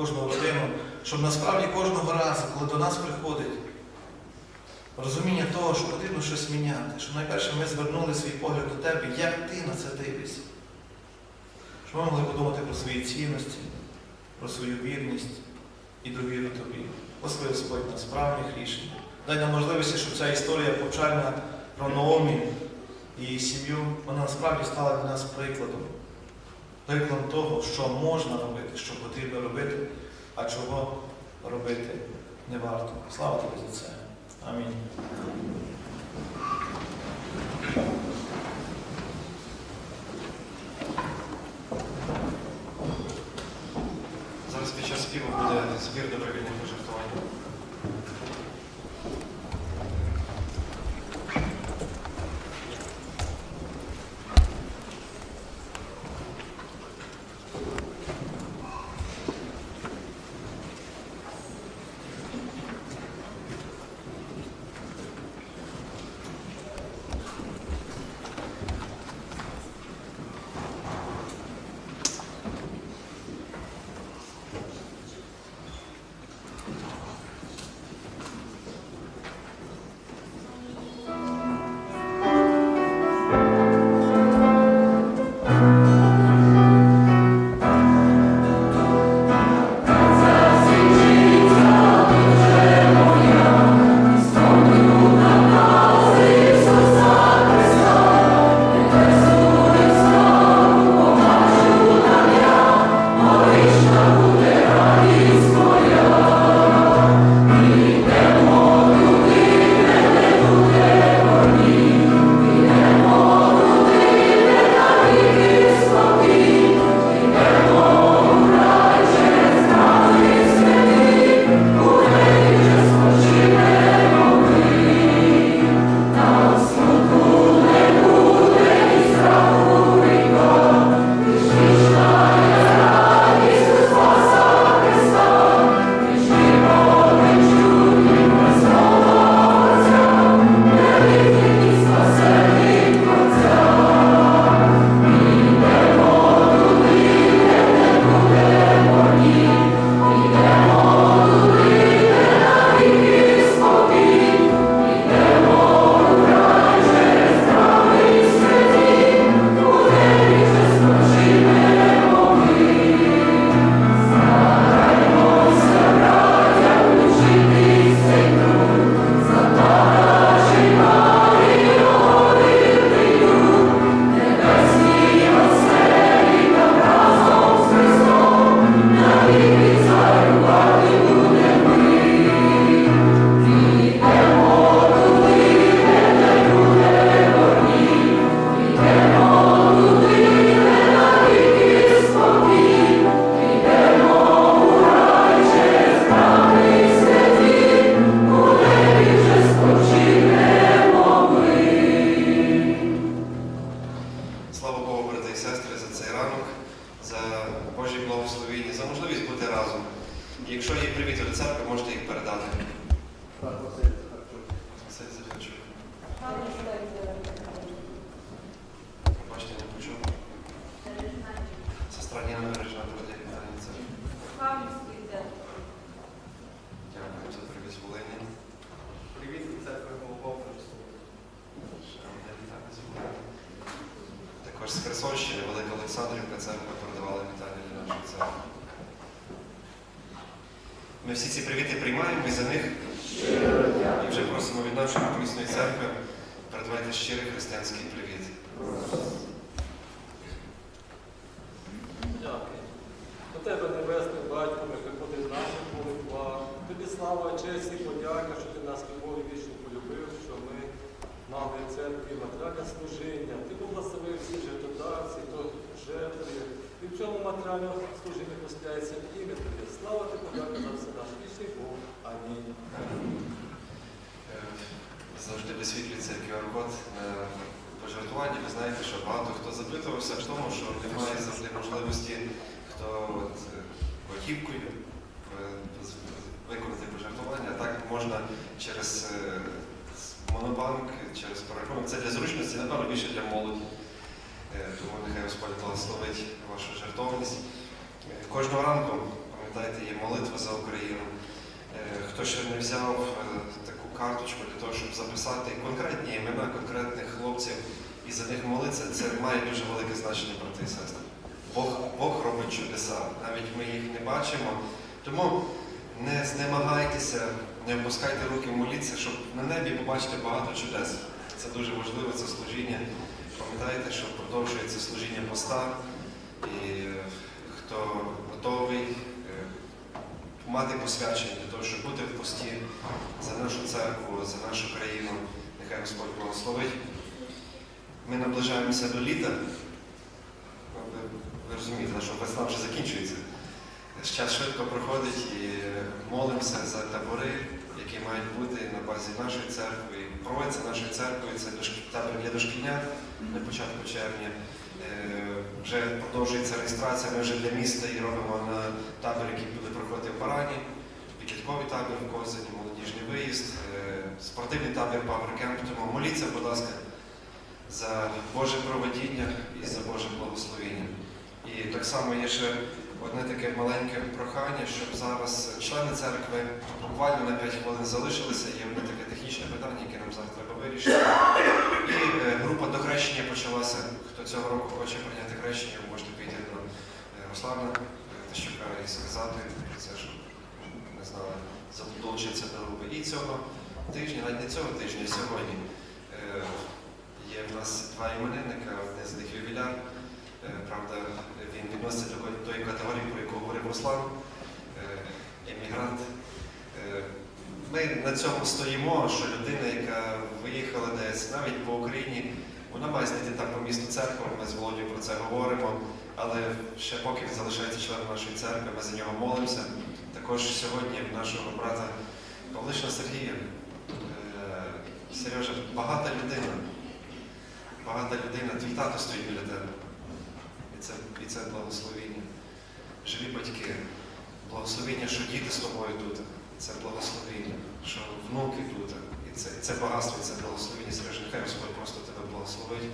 кожну родину, щоб насправді кожного разу, коли до нас приходить розуміння того, що потрібно щось міняти, щоб найперше ми звернули свій погляд до тебе, як ти на це дивишся. Щоб ми могли подумати про свої цінності, про свою вірність і довіру тобі. Господи Господь на справжніх рішень. Дай нам можливості, щоб ця історія повчальна про Наомі і сім'ю, вона насправді стала для нас прикладом. Прикладом того, що можна робити, що потрібно робити, а чого робити не варто. Слава тобі за це. Амінь. Зараз під час співу буде збір добровільних Ніна Бережна передає вітання церкви. Дякую за привіт з Волині. Привіт Волині. Також з Херсонщини, Велика Олександрівка церква передавала вітання для нашої церкви. Ми всі ці привіти приймаємо і за них. І вже просимо від нашої помісної церкви передавайте щирий християнський привіт. Дякую. До тебе, Небесний Батько, ми приходимо в наших молитвах. Тобі слава, честь і подяка, що ти нас любов'ю вічно полюбив, що ми церкві матеріальне служіння. Ти благословив всі жертводавці, то жертви. І в цьому матеріальному служінні прославляється ім'я Тобі. Слава ти подяка за все наш вічний Бог. Амінь. Е, Завжди висвітлюється QR-код пожертвування. Ви знаєте, що багато хто запитувався в тому, що немає завжди можливості, хто от, е, готівкою е, виконати пожертвування. А так можна через е, монобанк, через порахунок. Це для зручності, напевно, більше для молоді. Е, Тому нехай Господь благословить вашу жертовність. Е, Кожного ранку пам'ятаєте, є молитва за Україну. Е, Хто ще не взяв таку карточку для того, щоб записати конкретні імена конкретних хлопців і за них молитися, це має дуже велике значення, брати і сестри. Бог, Бог робить чудеса, навіть ми їх не бачимо. Тому не знемагайтеся, не опускайте руки, моліться, щоб на небі побачити багато чудес. Це дуже важливо, це служіння. Пам'ятайте, що продовжується служіння поста, і е, хто готовий е, мати посвячення для того, щоб бути в пості за нашу церкву, за нашу країну, нехай Господь благословить. Ми наближаємося до літа. Ви, розумієте, що весна вже закінчується. Час швидко проходить і молимося за табори, які мають бути на базі нашої церкви. І проводиться нашою церквою, це табір для дошкільнят на початку червня. Е, Вже продовжується реєстрація, ми вже для міста і робимо на табір, який буде проходити в Парані, підлітковий табір в Козині, молодіжний виїзд, е, спортивний табір Camp. Тому моліться, будь ласка, за Боже проведіння і за Боже благословіння. І так само є ще одне таке маленьке прохання, щоб зараз члени церкви буквально на 5 хвилин залишилися. Є одне таке технічне питання, яке нам зараз треба вирішити. І е, група до хрещення почалася. Хто цього року хоче прийняти хрещення, ви можете піти до е, Руслана е, Тищука і сказати це, щоб не знали, долучитися до групи. І цього тижня, навіть не цього тижня, а сьогодні. Є в нас два іменинника, один з них ювіляр. Правда, він відноситься до тої категорії, Руслан, е, емігрант. Е, Ми на цьому стоїмо, що людина, яка виїхала десь навіть по Україні, вона має знайти там по місту церкву, ми з Володією про це говоримо, але ще поки він залишається членом нашої церкви, ми за нього молимося. Також сьогодні в нашого брата Павлишина Сергія. Е, Сережа, багата людина. Багата людина, твій тато стоїть біля тебе. І це, і це благословіння. Живі батьки, благословіння, що діти з тобою тут. Це благословіння, що внуки тут. І це, це багатство, і це благословіння. Сережа, нехай Господь просто тебе благословить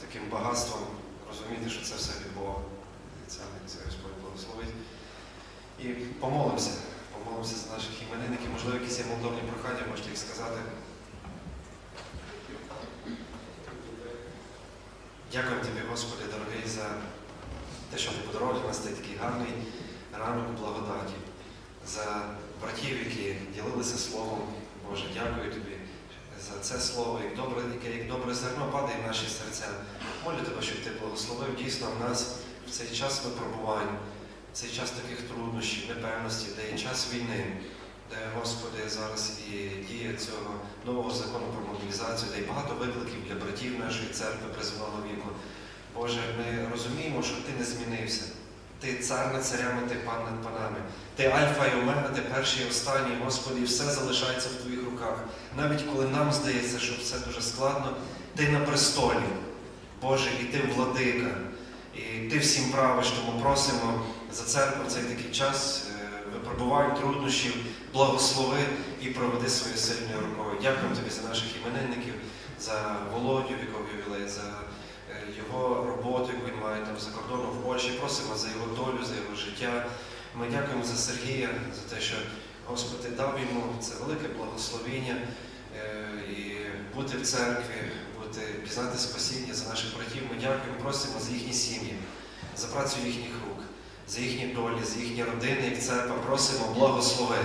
таким багатством, розуміти, що це все від Бога. І це, це Господь благословить. І помолимося. Помолимося за наших іменинників. Можливо, якісь є молдовні прохання, можете їх сказати. Дякую тобі, Господи, дорогий, за те, що ти подарував для нас цей такий гарний ранок благодаті, за братів, які ділилися Словом. Боже, дякую тобі за це слово, як добре, яке як добре зерно падає в наші серця. Молю тебе, щоб ти благословив дійсно в нас в цей час випробувань, в цей час таких труднощів, непевності, де є час війни, де, Господи, зараз і діє цього нового закону про мобілізацію, де є багато викликів для братів нашої церкви призовного віку. Боже, ми розуміємо, що ти не змінився. Ти цар над царями, ти пан над панами. Ти альфа і омега, ти перший і останній, Господи, і все залишається в твоїх руках. Навіть коли нам здається, що все дуже складно, ти на престолі, Боже, і ти владика, і ти всім правиш, тому просимо за церкву цей такий час, е, випробувань, труднощів, благослови і проведи своєю сильною рукою. Дякуємо тобі за наших іменинників, за Володю, в якого ювілей, за його роботу, яку він має там за кордоном в Польщі. Просимо за його долю, за його життя. Ми дякуємо за Сергія, за те, що Господь дав йому це велике благословіння е, і бути в церкві, бути, пізнати спасіння за наших братів. Ми дякуємо, просимо за їхні сім'ї, за працю їхніх рук, за їхні долі, за їхні родини, як церква. Просимо благослови.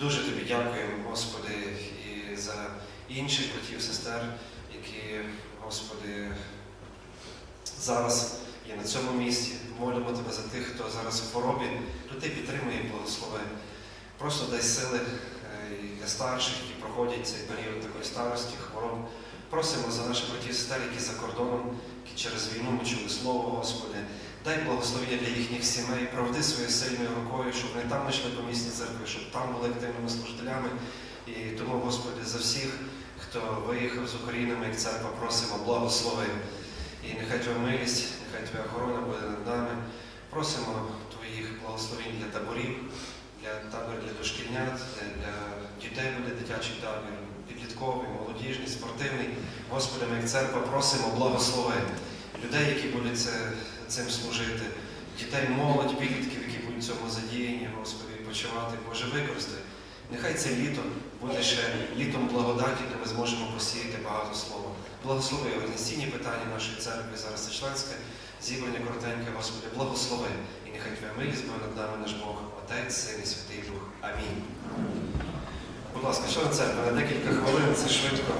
Дуже тобі дякуємо, Господи, і за інших братів, сестер, які, Господи, зараз є на цьому місці. Молимо тебе за тих, хто зараз в хворобі, то ти підтримує благослови. Просто дай сили е, для старших, які проходять цей період такої старості, хвороб. Просимо за наших братів сестер, які за кордоном, які через війну ми чули Слово, Господи. Дай благословення для їхніх сімей, проведи своєю сильною рукою, щоб вони там йшли по місній церкві, щоб там були активними служителями. І тому, Господи, за всіх, хто виїхав з України, ми як церква просимо благослови. І нехай Твоя милість, нехай Твоя охорона буде над нами. Просимо Твоїх благословень для таборів, для таборів для дошкільнят, для, дітей буде дитячий табір, підлітковий, молодіжний, спортивний. Господи, ми як церква просимо благослови людей, які будуть це, цим служити, дітей, молодь, підлітків, які будуть цьому задіяні, Господи, відпочивати. Боже, використай. Нехай це літо буде ще літом благодаті, де ми зможемо посіяти багато слова. Благослови організаційні питання нашої церкви, зараз це членське зібрання коротеньке, Господи, благослови. І нехай Твоя милість буде над нами наш Бог, Отець, Син і Святий Дух. Амінь. Будь ласка, член церкви, на декілька хвилин, це швидко.